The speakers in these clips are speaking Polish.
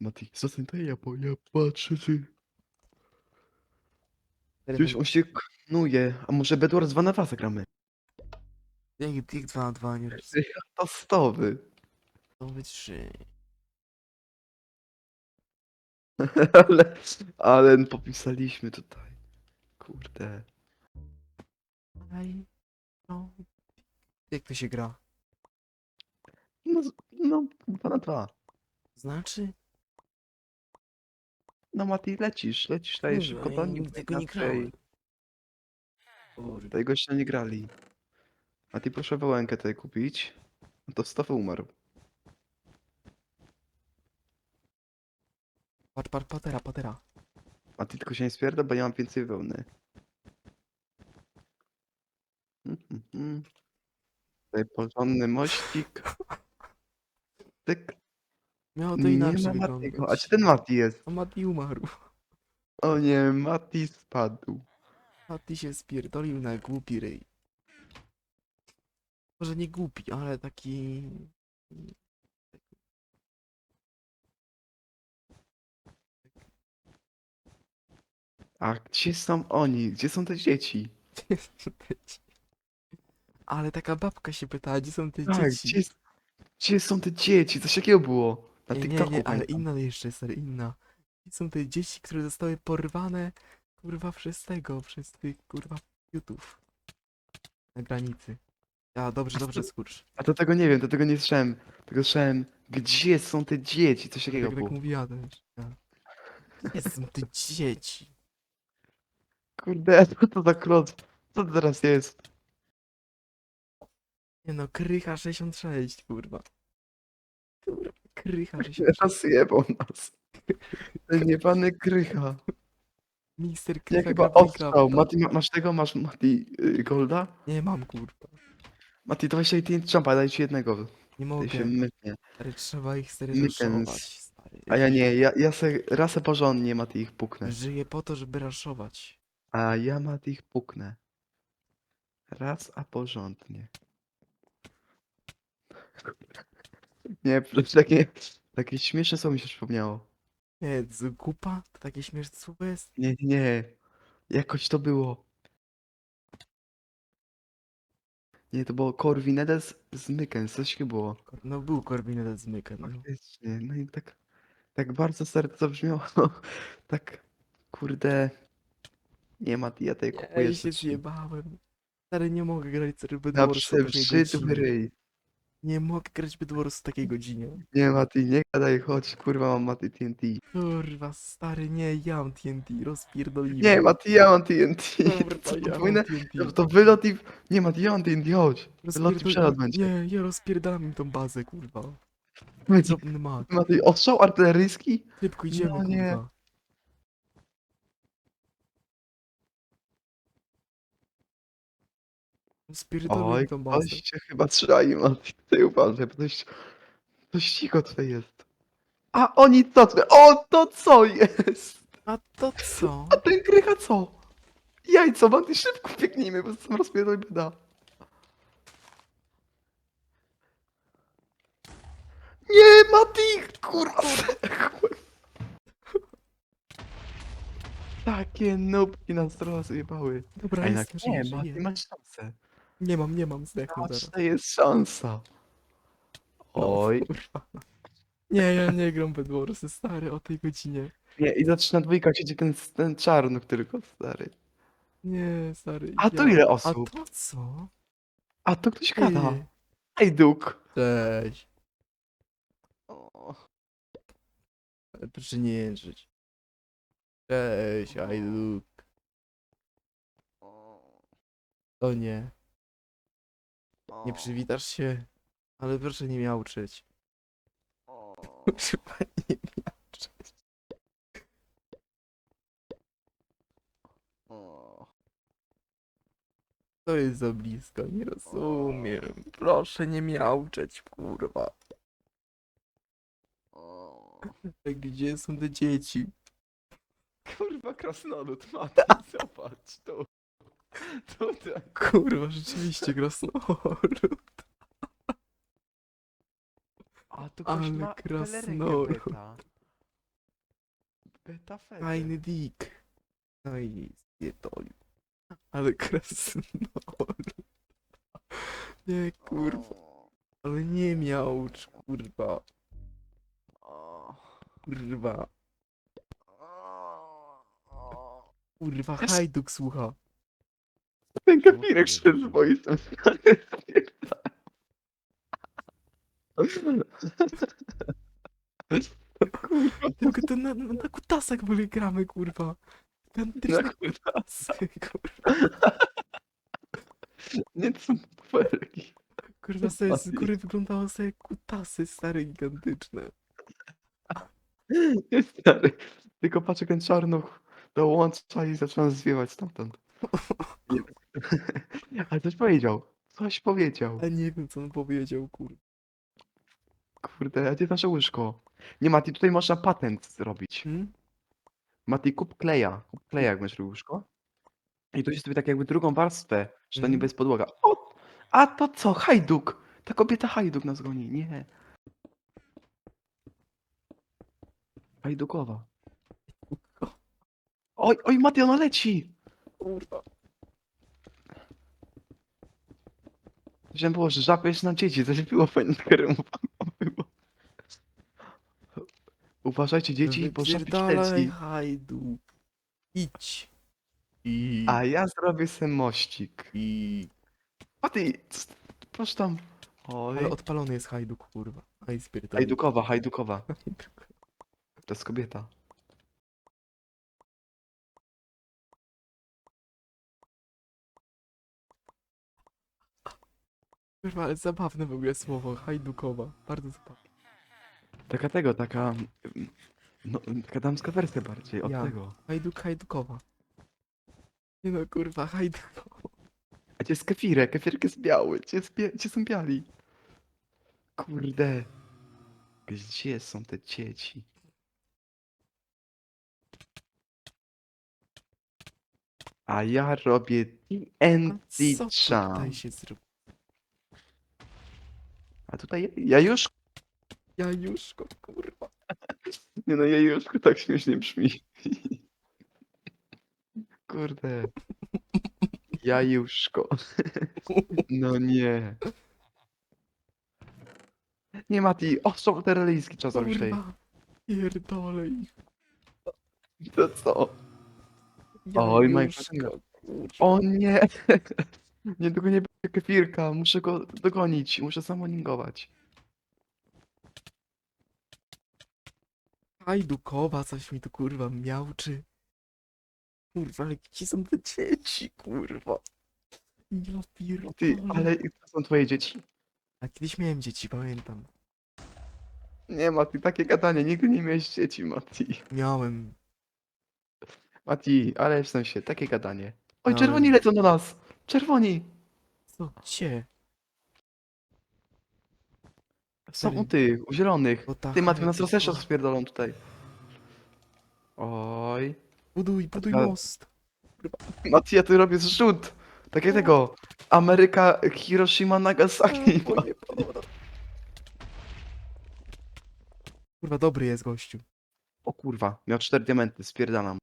Mati, zostań tutaj, ja, bo ja patrzę, ty. Gdzieś on się knuje, a może Bedwars 2 na 2 zagramy? Jak tych 2 na 2 nie wiesz, To stowy. to 3. ale, ale popisaliśmy tutaj. Kurde. Aj, no. Jak to się gra? No, z- no 2 na 2. Znaczy? No Mati, lecisz, lecisz tutaj Kurwa, szybko ja do nigdy nich. tego nie grałem. Kurde. Tego jeszcze nie grali. Mati, proszę wołękę tutaj kupić. No to stowy umarł. Patrz, patrz, patera, patera. Mati, tylko się nie spierda, bo ja mam więcej wełny. Mm, mm, mm. Tutaj porządny mościk. Tyk. Miało to Nie inaczej ma wyglądać. Matiego. A gdzie ten Mati jest? A Mati umarł. O nie, Mati spadł. Mati się spierdolił na głupi ryj. Może nie głupi, ale taki... A gdzie są oni? Gdzie są te dzieci? Ale taka babka się pytała, gdzie są te Tak, dzieci? gdzie, gdzie są te dzieci? Coś takiego było. Na nie, nie, TikToku nie, ale pamiętam. inna jeszcze, stary, inna. Gdzie są te dzieci, które zostały porwane, kurwa, przez tego, przez tych, kurwa, YouTube. Na granicy. Ja, dobrze, A dobrze, co- skurcz. A to tego nie wiem, to tego nie słyszałem. Tego słyszałem, gdzie są te dzieci? Coś takiego Tak, tak było. mówiła też. Ja. Gdzie są te dzieci? Kurde, co to za klot? Co to teraz jest? Nie no, Krycha 66, kurwa. Kurwa, Krycha 66. Rozjebał nas. Ten jebany krycha. Mister Ja Krycha chyba gra w ostrzał. Minecrafta. Mati, ma, masz tego? Masz Mati y, Golda? Nie mam, kurwa. Mati, to weź TNT jumpa, daj ci jednego. Nie Ty mogę. się myknie. Stary, trzeba ich stary Mykens. raszować, stary. A ja nie, ja, ja se rasę porządnie Mati ich puknę. Żyję po to, żeby raszować. A ja Mati ich puknę. Raz, a porządnie. Nie, przecież takie, takie śmieszne słowo mi się przypomniało. Nie, z kupa? To takie śmieszne słowo jest? Nie, nie, nie. Jakoś to było. Nie, to było Corvinedes z Mykens, coś takiego było. No był Korbinet z Myken, no. Faktycznie, no i tak, tak bardzo serce zabrzmiało. Tak, kurde. Nie ma, ja tej Ja kupuję się rzeczy. zjebałem. Stary, nie mogę grać Na Bydworus o takiej przebrzydły ryj. Nie mogę grać Bydworus o takiej godzinie. Nie Mati, nie gadaj, chodź, kurwa mam Mati TNT. Kurwa, stary, nie, ja mam TNT, rozpierdolimy. Nie Mati, ja mam TNT. Kurwa, Co, ja mam podwójne? TNT. No To wylot i... Nie Mati, ja mam TNT, chodź. Wylot i przelot będzie. Nie, ja rozpierdalam im tą bazę, kurwa. Mati, Drobny mak. Mati, ostrzał artyleryjski? Szybko idziemy, No nie. kurwa. Rozpierdolę Oj, tą bazę. ktoś cię chyba trzai, Mati. Ty uważaj, bo coś... Coś cicho tutaj jest. A oni co tutaj? O, to co jest? A to co? A ten krycha co? Jajco, Mati, szybko biegnijmy, bo sam rozpierdol beda. Nie, Mati! Kurwa! Takie nubki nas rozjebały. Dobra, jestem, nie, żyję, Mati, żyję. masz szansę. Nie mam, nie mam, zdechnę zaraz. to jest szansa. No, Oj. Nie, ja nie gram Bedwarsy, stary, o tej godzinie. Nie, i zaczyna dwójka, siedzi ten, ten czarny tylko, stary. Nie, stary. A to ja- ile A osób? to co? A to ktoś gada. Ej, Duk. Cześć. O, Ale proszę nie jęczyć. Cześć, Ajduk. o, To nie. Nie przywitasz się? Ale proszę nie miauczyć. Proszę nie miauczyć. o. To jest za blisko, nie rozumiem. Proszę nie miauczeć, kurwa. Gdzie są te dzieci? Kurwa, krasnolud, Mati, zobacz tu. Tutaj. Kurwa, rzeczywiście krasnolud. A tu Ale ktoś ma krasnolud. pelerykę pyta. Beta fety. Fajny dick. No i spierdolił. Ale krasnolud. Nie, kurwa. Ale nie miał, kurwa. Kurwa. Kurwa, hajduk słucha. Ten kefirek szedł z boisem. Tylko to na, na, na kutasach w ogóle gramy, kurwa. Gigantyczne Na kutasy, kurwa. Nie są felgi. Kurwa, sobie z góry wyglądało sobie jak kutasy stare, gigantyczne. Nie stary. Tylko patrz jak ten czarnuch dołącza i zaczyna zwiewać stamtąd. Nie. Ale coś powiedział. Coś powiedział. A nie wiem, co on powiedział, kurwa. Kurde, a gdzie nasze łóżko? Nie, Mati, tutaj można patent zrobić. Hmm? Mati, kup kleja. Kup kleja, jak masz łóżko. I tu jest sobie tak jakby drugą warstwę, że to Mhm. niby jest podłoga. O! A to co? Hajduk! Ta kobieta hajduk nas goni. Nie. Hajdukowa. Oj, oj, Mati, ona leci! Kurwa. Myślałem było, że żaba jest na dzieci, coś było fajnego było. Uważajcie dzieci, bo Wypierdalaj, leci. hajdu. Idź. I... A ja zrobię sobie mościk. I... Mati, c- proszę tam. Oj. Ale odpalony jest hajduk, kurwa. Hajdukowa, hajdukowa. To jest kobieta. Kurwa, ale zabawne w ogóle słowo, hajdukowa. Bardzo zabawne. Taka tego, taka... mm, No, taka damska wersja bardziej od Ja. tego. Hajduk, hajdukowa. Nie no, kurwa, hajdukowa. A gdzie jest kefirek? Kefirek jest biały. Gdzie, jest bie... gdzie są biali? Kurde. Gdzie są te dzieci? A ja robię A TNT co Jump. się? A tutaj Jajuszko. Jajuszko, kurwa. Nie no, Jajuszko tak śmiesznie brzmi. Kurde. Jajuszko. No nie. Nie Mati, o, są te trzeba zrobić tutaj. Kurwa. Pierdolę ich. To co? Oj, my Jajuszko, kurwa. O nie! Niedługo nie kefirka, muszę go dogonić, muszę samoningować. Hajdukowa, coś mi tu kurwa miałczy. Kurwa, ale gdzie są te dzieci, kurwa? Ja pierdolę. Ty, ale to są twoje dzieci? A kiedyś miałem dzieci, pamiętam. Nie Mati, takie gadanie, nigdy nie miałeś dzieci, Mati. Miałem. Mati, ale w sensie, takie gadanie. Oj, Miałem. czerwoni lecą do nas! Czerwoni! Co? Gdzie? Są u tych, u zielonych. bo Ty, Mati, nas rozeszło spierdolą tutaj. Oj. Buduj, buduj Ale- most. Mati, ja tu robię zrzut. Takie tego. Ameryka, Hiroshima, Nagasaki. O, nie, Kurwa, dobry jest gościu. O kurwa, miał cztery diamenty, spierdalam.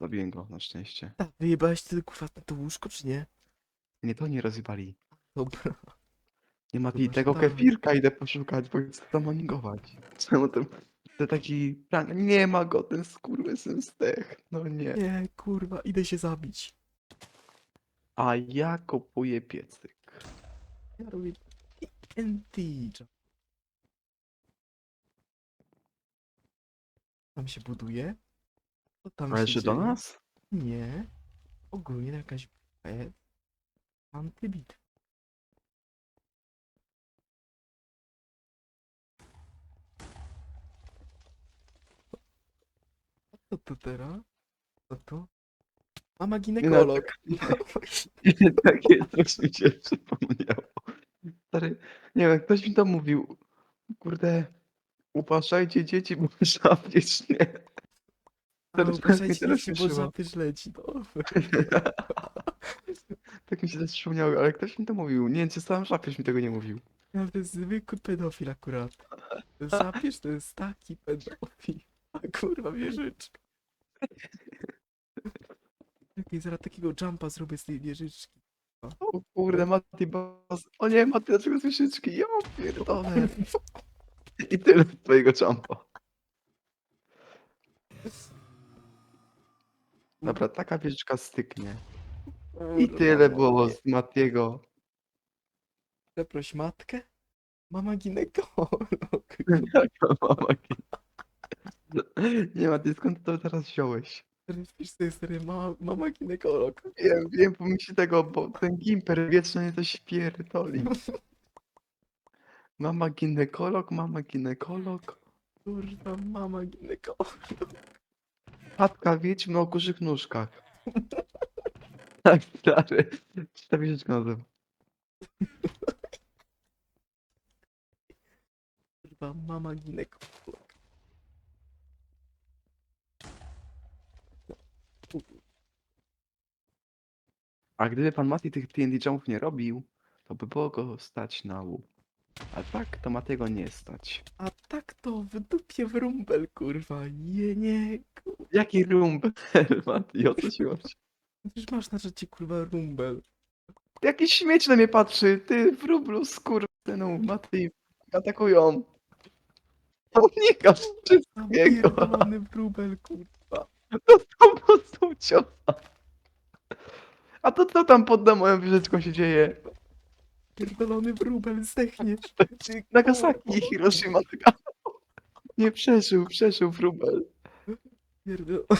Zabiłem go, na szczęście. Ta, wyjebałeś ty kurwa to łóżko, czy nie? Nie, to nie rozjebali. Dobra. Nie ma że tego kefirka, idę poszukać, bo chcę samoningować. Czemu ten, ten taki prank, nie ma go, ten skurwysyn zdech. No nie. Nie, kurwa, idę się zabić. A ja kupuję piecyk. Ja robię TNT. Tam się buduje? Co tam się Należy do dzieje? nas? Nie. Ogólnie jakaś jest. Antybitwa. A co to teraz? Co to? Mama ginekolog. Takie coś mi się przypomniało. Stary, nie wiem, ktoś mi to mówił. Kurde, uważajcie dzieci, bo żabierz nie. A, Teraz mnie teraz dzieci, bo śmieszyło. żabierz leci. Dobra. Tak mi się też przypomniało, ale ktoś mi to mówił. Nie wiem, czy sam żabierz mi tego nie mówił. Ja to jest zwykły pedofil akurat. Zapierz to jest taki pedofil. A kurwa wieżyczka. Czekaj, zaraz takiego jumpa zrobię z tej wieżyczki. O kurde, Mati, bas. O nie, Mati, dlaczego słyszyczki? Ja pierdolę. I tyle twojego jumpa. Dobra, taka wieżyczka styknie. I Kurwa, tyle było z Matiego. Przeproś matkę? Mama ginekolog. Jaka mama Nie, Mati, skąd to teraz wziąłeś? Wpisz sobie serię mama, mama ginekolog. Wiem, wiem, się tego, bo ten gimper wieczny mnie coś pierdoli. Mama ginekolog, mama ginekolog. Kurwa, mama ginekolog. Patka wiedźmy o kurzych nóżkach. Tak, stary. Czy ta wieżyczka nazywa? Kurwa, mama ginekolog. A gdyby pan Mati tych TNT jumpów nie robił, to by było go stać na łu. A tak, to Matiego nie stać. A tak to w dupie w rumbel, kurwa. Je, nie, kurwa. Jaki rumbel, Mati, o co się chodzi? Przecież masz na rzeczy, kurwa, rumbel. Jakiś śmieć na mnie patrzy, ty w rublu skurwysynu, Mati, atakują. Unikasz wszystkiego. Zapierdolony w rubel, kurwa. To po prostu ciosa. A to co tam pod moją wieżyczką się dzieje? Pierdolony w rubel, zdechniesz. Nagasaki. Hiroshima. Naga- Nie przeżył, przeżył wróbel. Pierdolony.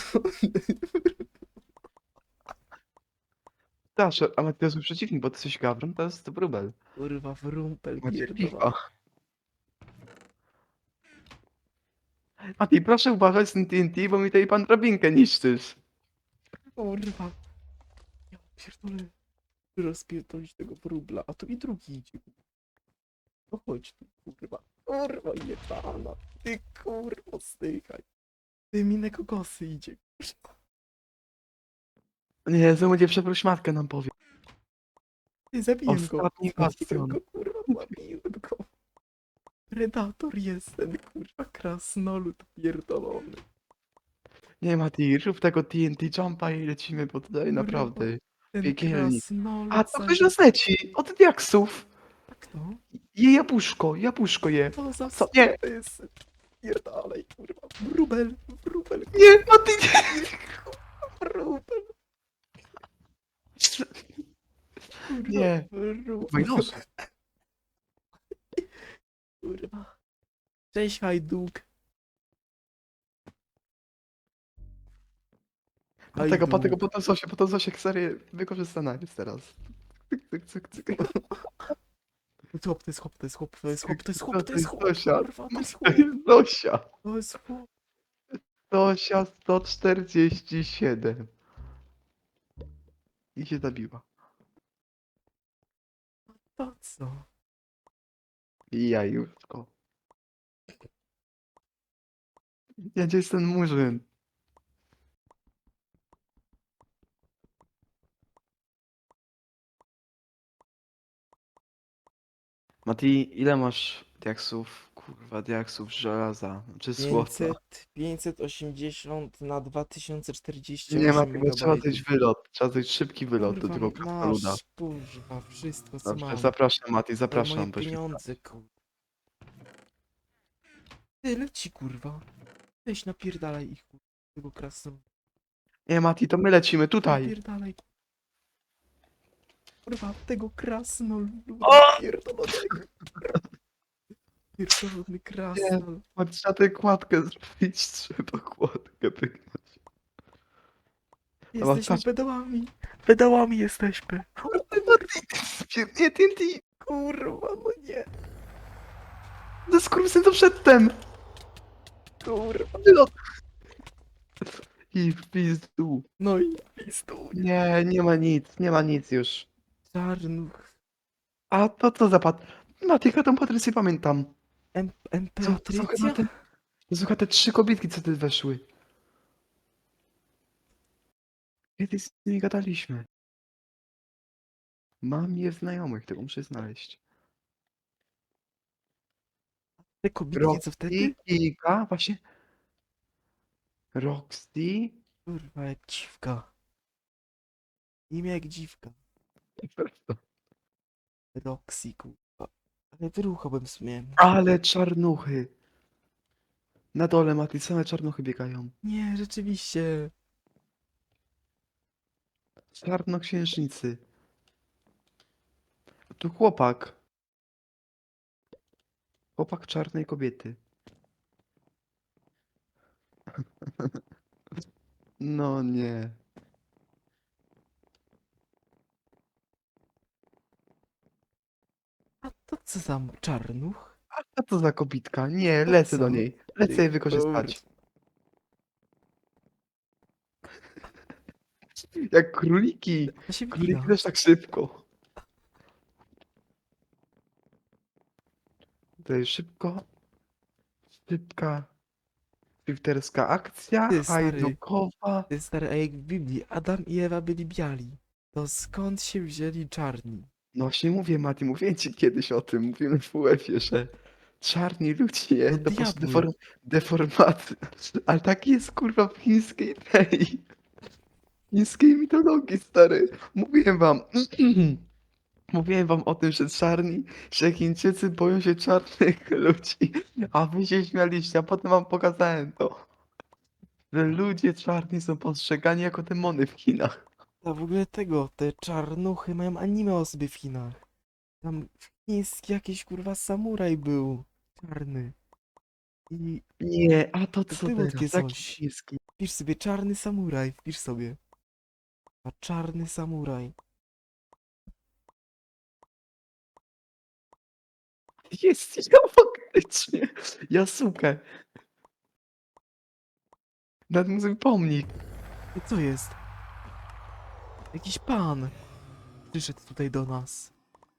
Dasz, a Mati to jest mój przeciwnik, bo ty jesteś gawron, to jest wróbel. Kurwa, w rumpel, Macie pierdolony. piwa. Mati, proszę uważać z tym TNT, bo mi tutaj pan drabinkę niszczysz. Kurwa. Ja pierdolę. Rozpierdolić tego wróbla, a tu i drugi idzie. No chodź tu, kurwa. Kurwa, jebana. Ty kurwa, stychaj. Ty mi kokosy idzie. Nie, znowu będzie przeproś matkę nam powie. Ty zabiłem go. Ostatni Zabiłem bastion. go, kurwa, zabiłem go. Predator jest ten, kurwa, krasnolud pierdolony. Nie, Mati, rób tego TNT jumpa i lecimy, bo tutaj Kurwa. naprawdę. Ten Piekielnik. krasnolud. A to ktoś nas leci, od diaksów. Tak to? Je jabłuszko, jabłuszko je. To za Co? Nie. jest. Pierdalej, kurwa. Wróbel, wróbel, Nie, Mati, nie. wróbel. Nie. Wróbel. Kurwa. Cześć, hajduk. Dlatego, po tego, Hajduk. po to Zosie, po to Zosie serię wykorzystana jest teraz. Cyk, cyk, cyk, cyk. Chłop, to jest chłop, to jest chłop, to jest chłop, to jest To chłop, to jest chłop, Zosia. kurwa, to jest chłop, jest Zosia. to jest chłop. Zosia 147. I się zabiła. To co? I ja już. Ja gdzie jest ten murzyn? Mati, ile masz diaksów? Kurwa, diaksów żelaza. Czy słowca? 500, 580 na 2048 Nie ma tego, trzeba zejść wylot. Trzeba zejść szybki wylot do tego krasnoluda. kurwa, wszystko co Dobrze, mam. zapraszam Mati, Za zapraszam. moje pieniądze, kurwa. Ty, leci, kurwa. Weź napierdalaj ich, kurwa, tego krasnoluda. Nie Mati, to my lecimy tutaj. Napierdalaj. Kurwa, tego krasnoluda O! pierdolonego. Pierdolony krasnol. Mati, trzeba tę kładkę zrobić, trzeba kładkę pyknąć. Jesteśmy patrz. pedałami. Pedałami jesteśmy. Nie, TNT! Kurwa, no nie. No skurwysyn to przedtem! Kurwa. Wylot! I w pizdu. No i pistu. Nie, nie ma nic, nie ma nic już. Czarnuch. A to co zapad? Mati, ja tą Patrycję pamiętam. Em Co, to są chyba te, to są chyba te trzy kobietki, co ty weszły. Kiedyś z nimi gadaliśmy. Mam je znajomych, tego muszę znaleźć. Te kobietki, co wtedy? Roxy, Giga, właśnie. Roxy, Kurwa, jak dziwka. Imię jak dziwka. Roxy, kurwa. Ale wyruchałbym w sumie. Ale czarnuchy. Na dole, Mati, same czarnuchy biegają. Nie, rzeczywiście. Czarnoksiężnicy. Tu chłopak. Chłopak czarnej kobiety. No nie. To co za czarnuch? A to za kobitka? Nie, To lecę do niej. Lecę jej wykorzystać. Jak króliki. Się Króliki też tak szybko. Tutaj szybko. Szybka. Twitterska akcja. Ty, stary. Hajdukowa. Ty stary, a jak w Biblii Adam i Ewa byli biali, to skąd się wzięli czarni? No właśnie mówię, Mati, mówiłem ci kiedyś o tym. Mówiłem w UEF-ie, że czarni ludzie No to po prostu diabły. deform, deformacja. Ale tak jest kurwa w chińskiej tej. chińskiej mitologii, stary. Mówiłem wam. Mówiłem wam o tym, że czarni, że Chińczycy boją się czarnych ludzi, a wy się śmialiście, a potem wam pokazałem to. Że ludzie czarni są postrzegani jako demony w Chinach. A w ogóle tego, te czarnuchy mają anime o sobie w Chinach. Tam chiński jakiś kurwa samuraj był. Czarny. I Nie, a to co było teraz? takie Jaki coś. chiński? wpisz sobie czarny samuraj, wpisz sobie. A czarny samuraj. Jest, ja faktycznie. Jasukę. Nad muzyką pomnik. I co jest? Jakiś pan. Przyszedł tutaj do nas.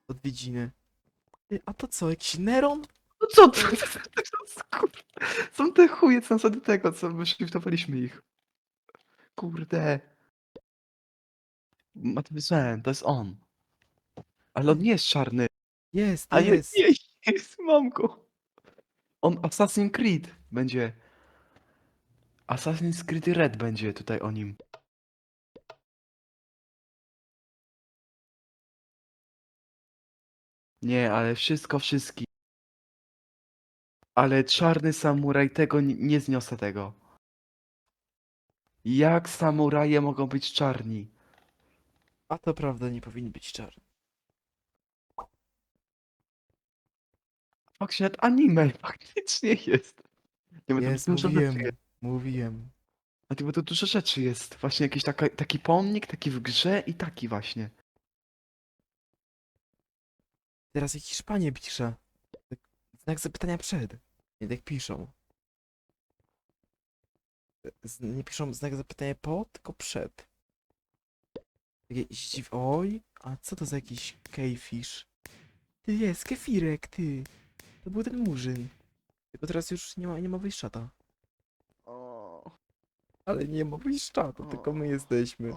Odwiedziny. Ty, A to co, jakiś Neron? No co to? Kurde. Są te chuje, co są do tego, co wyszliftowaliśmy ich. Kurde. Ma to jest on. Ale on nie jest czarny. Jest, A nie, jest. nie, jest, mam go. On Assassin's Creed będzie. Assassin's Creed Red będzie tutaj o nim. Nie, ale wszystko, wszystkim. Ale czarny samuraj tego nie, nie zniosę tego. Jak samuraje mogą być czarni? A to prawda, nie powinni być czarni. Faktycznie nawet anime faktycznie jest. Nie, bo Jest, dużo mówiłem. jest. Mówiłem. A ty, bo to dużo rzeczy jest. Właśnie jakiś taka, taki pomnik, taki w grze i taki właśnie. Teraz jak Hiszpanie pisze. Znak zapytania przed. Nie tak piszą. Z, nie piszą znak zapytania po, tylko przed. Takie zdziw... Oj, a co to za jakiś kejfisz? Ty jest, kefirek, ty. To był ten murzyn. Tylko teraz już nie ma, nie ma wyjszczata. Ale nie ma wyjszczata, tylko my jesteśmy.